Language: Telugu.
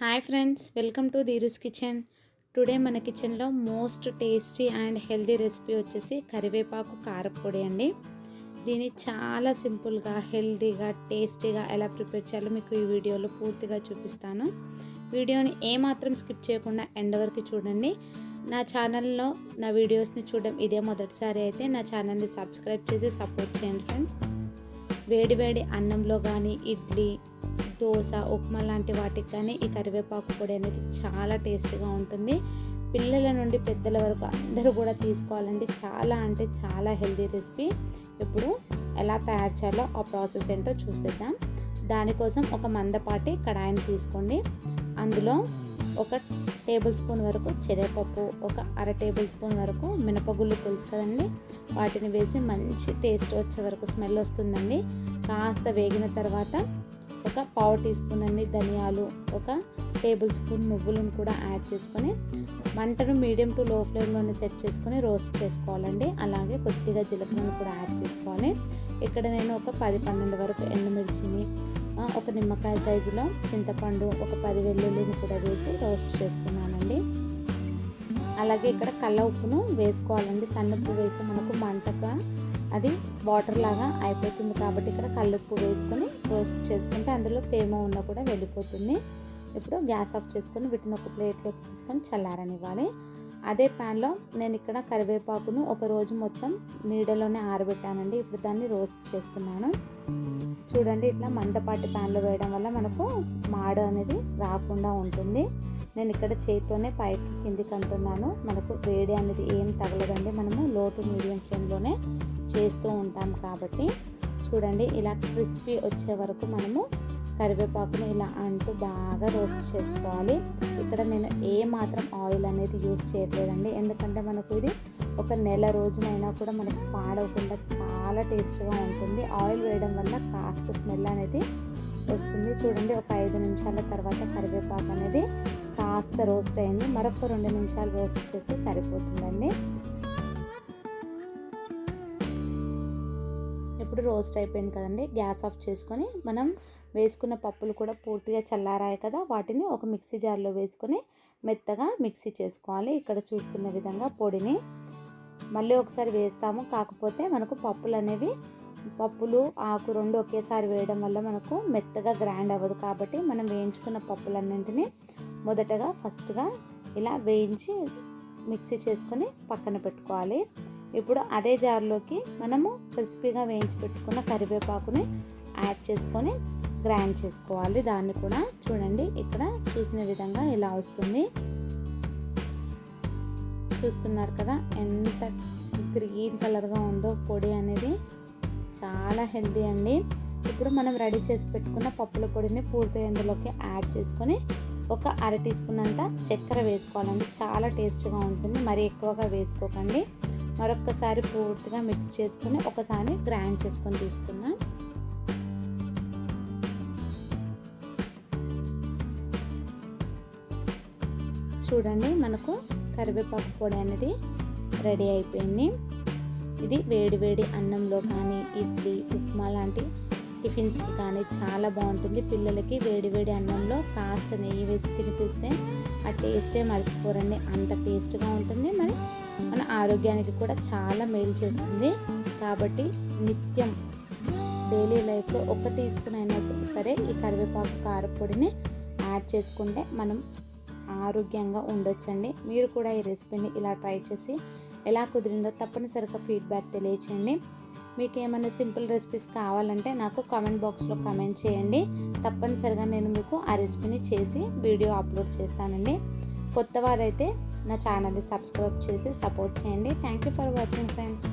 Hi friends welcome to Dheeru's kitchen. Today మన కిచెన్లో most tasty and healthy recipe వచ్చేసి కరివేపాకు కారపొడి అండి. దీన్ని చాలా సింపుల్గా హెల్దీగా టేస్టీగా ఎలా ప్రిపేర్ చేయాలో మీకు ఈ వీడియోలో పూర్తిగా చూపిస్తాను. వీడియోని ఏమాత్రం స్కిప్ చేయకుండా ఎండ్ వరకు చూడండి. నా ఛానల్లో నా వీడియోస్ని చూడడం ఇదే మొదటిసారి అయితే నా ఛానల్ని సబ్స్క్రైబ్ చేసి సపోర్ట్ చేయండి ఫ్రెండ్స్. వేడి వేడి అన్నంలో కానీ ఇడ్లీ దోశ ఉప్మా లాంటి వాటికి కానీ ఈ కరివేపాకు పొడి అనేది చాలా టేస్ట్గా ఉంటుంది. పిల్లల నుండి పెద్దల వరకు అందరూ కూడా తీసుకోవాలండి. చాలా అంటే చాలా హెల్దీ రెసిపీ. ఇప్పుడు ఎలా తయారు చేయాలో ఆ ప్రాసెస్ ఏంటో చూసేద్దాం. దానికోసం ఒక మందపాటి కడాయిని తీసుకోండి. అందులో ఒక టేబుల్ స్పూన్ వరకు చెరపప్పు ఒక అర టేబుల్ స్పూన్ వరకు మినపగుళ్ళు తెలుసు కదండి. వాటిని వేసి మంచి టేస్ట్ వచ్చే వరకు స్మెల్ వస్తుందండి. కాస్త వేగిన తర్వాత ఒక పావు టీ స్పూన్ అన్ని ధనియాలు ఒక టేబుల్ స్పూన్ నువ్వులను కూడా యాడ్ చేసుకొని మంటను మీడియం టు లో ఫ్లేమ్లోనే సెట్ చేసుకొని రోస్ట్ చేసుకోవాలండి. అలాగే కొద్దిగా జీలకర్రను కూడా యాడ్ చేసుకోవాలి. ఇక్కడ నేను ఒక పది పన్నెండు వరకు ఎండుమిర్చిని ఒక నిమ్మకాయ సైజులో చింతపండు ఒక పది వెల్లుల్లిని కూడా వేసి రోస్ట్ చేస్తున్నానండి. అలాగే ఇక్కడ కళ్ళ ఉప్పును వేసుకోవాలండి. సన్నప్పు వేస్తే మనకు మంటగా అది వాటర్ లాగా అయిపోతుంది కాబట్టి ఇక్కడ కల్లుప్పు వేసుకొని రోస్ట్ చేసుకుంటే అందులో తేమ ఉన్న కూడా వెళ్ళిపోతుంది. ఇప్పుడు గ్యాస్ ఆఫ్ చేసుకొని వీటిని ఒక ప్లేట్లోకి తీసుకొని చల్లారనివ్వాలి. అదే ప్యాన్లో నేను ఇక్కడ కరివేపాకును ఒక రోజు మొత్తం నీడలోనే ఆరబెట్టానండి. ఇప్పుడు దాన్ని రోస్ట్ చేస్తున్నాను. చూడండి ఇట్లా మందపాటి ప్యాన్లో వేయడం వల్ల మనకు మాడ అనేది రాకుండా ఉంటుంది. నేను ఇక్కడ చేతితోనే పైకి కిందికి అంటున్నాను. మనకు వేడి అనేది ఏం తగలదండి. మనము లో టు మీడియం ఫ్లేమ్లోనే చేస్తూ ఉంటాం కాబట్టి. చూడండి ఇలా క్రిస్పీ వచ్చే వరకు మనము కరివేపాకుని ఇలా అంటూ బాగా రోస్ట్ చేసుకోవాలి. ఇక్కడ నేను ఏ మాత్రం ఆయిల్ అనేది యూస్ చేయట్లేదండి. ఎందుకంటే మనకు ఇది ఒక నెల రోజునైనా కూడా మనకు పాడవకుండా చాలా టేస్ట్గా ఉంటుంది. ఆయిల్ వేయడం వల్ల కాస్త స్మెల్ అనేది వస్తుంది. చూడండి ఒక ఐదు నిమిషాల తర్వాత కరివేపాకు అనేది కాస్త రోస్ట్ అయింది. మరొక రెండు నిమిషాలు రోస్ట్ చేస్తే సరిపోతుందండి. ఇప్పుడు రోస్ట్ అయిపోయింది కదండి. గ్యాస్ ఆఫ్ చేసుకొని మనం వేసుకున్న పప్పులు కూడా పూర్తిగా చల్లారాయి కదా. వాటిని ఒక మిక్సీ జార్లో వేసుకొని మెత్తగా మిక్సీ చేసుకోవాలి. ఇక్కడ చూస్తున్న విధంగా పొడిని మళ్ళీ ఒకసారి వేస్తాము. కాకపోతే మనకు పప్పులు అనేవి పప్పులు ఆకు రెండు ఒకేసారి వేయడం వల్ల మనకు మెత్తగా గ్రైండ్ అవ్వదు. కాబట్టి మనం వేయించుకున్న పప్పులన్నింటినీ మొదటగా ఫస్ట్గా ఇలా వేయించి మిక్సీ చేసుకొని పక్కన పెట్టుకోవాలి. ఇప్పుడు అదే జార్లోకి మనము క్రిస్పీగా వేయించి పెట్టుకున్న కరివేపాకుని యాడ్ చేసుకొని గ్రైండ్ చేసుకోవాలి. దాన్ని కూడా చూడండి ఇక్కడ చూసిన విధంగా ఇలా వస్తుంది. చూస్తున్నారు కదా ఎంత గ్రీన్ కలర్గా ఉందో పొడి అనేది. చాలా హెల్తీ అండి. ఇప్పుడు మనం రెడీ చేసి పెట్టుకున్న పప్పుల పొడిని పూర్తిగా ఇందులోకి యాడ్ చేసుకొని ఒక అర టీ స్పూన్ అంతా చక్కెర వేసుకోవాలండి. చాలా టేస్ట్గా ఉంటుంది. మరి ఎక్కువగా వేసుకోకండి. మరొక్కసారి పూర్తిగా మిక్స్ చేసుకుని ఒకసారి గ్రైండ్ చేసుకొని తీసుకుందాం. చూడండి మనకు కరివేపాకు పొడి అనేది రెడీ అయిపోయింది. ఇది వేడి వేడి అన్నంలో కానీ ఇడ్లీ ఉప్మా లాంటి టిఫిన్స్కి కానీ చాలా బాగుంటుంది. పిల్లలకి వేడి వేడి అన్నంలో కాస్త నెయ్యి వేసి తినిపిస్తే ఆ టేస్టే మర్చిపోరండి. అంత టేస్ట్గా ఉంటుంది. మరి మన ఆరోగ్యానికి కూడా చాలా మేలు చేస్తుంది. కాబట్టి నిత్యం డైలీ లైఫ్లో ఒక టీ స్పూన్ అయినా సరే ఈ కరివేపాకు కారపొడిని యాడ్ చేసుకుంటే మనం ఆరోగ్యంగా ఉండొచ్చండి. మీరు కూడా ఈ రెసిపీని ఇలా ట్రై చేసి ఎలా కుదిరిందో తప్పనిసరిగా ఫీడ్బ్యాక్ తెలియచేయండి. మీకు ఏమైనా సింపుల్ రెసిపీస్ కావాలంటే నాకు కామెంట్ బాక్స్లో కామెంట్ చేయండి. తప్పనిసరిగా నేను మీకు ఆ రెసిపీని చేసి వీడియో అప్లోడ్ చేస్తానండి. కొత్త వారైతే నా ఛానల్ని సబ్స్క్రైబ్ చేసి సపోర్ట్ చేయండి. Thank you for watching friends.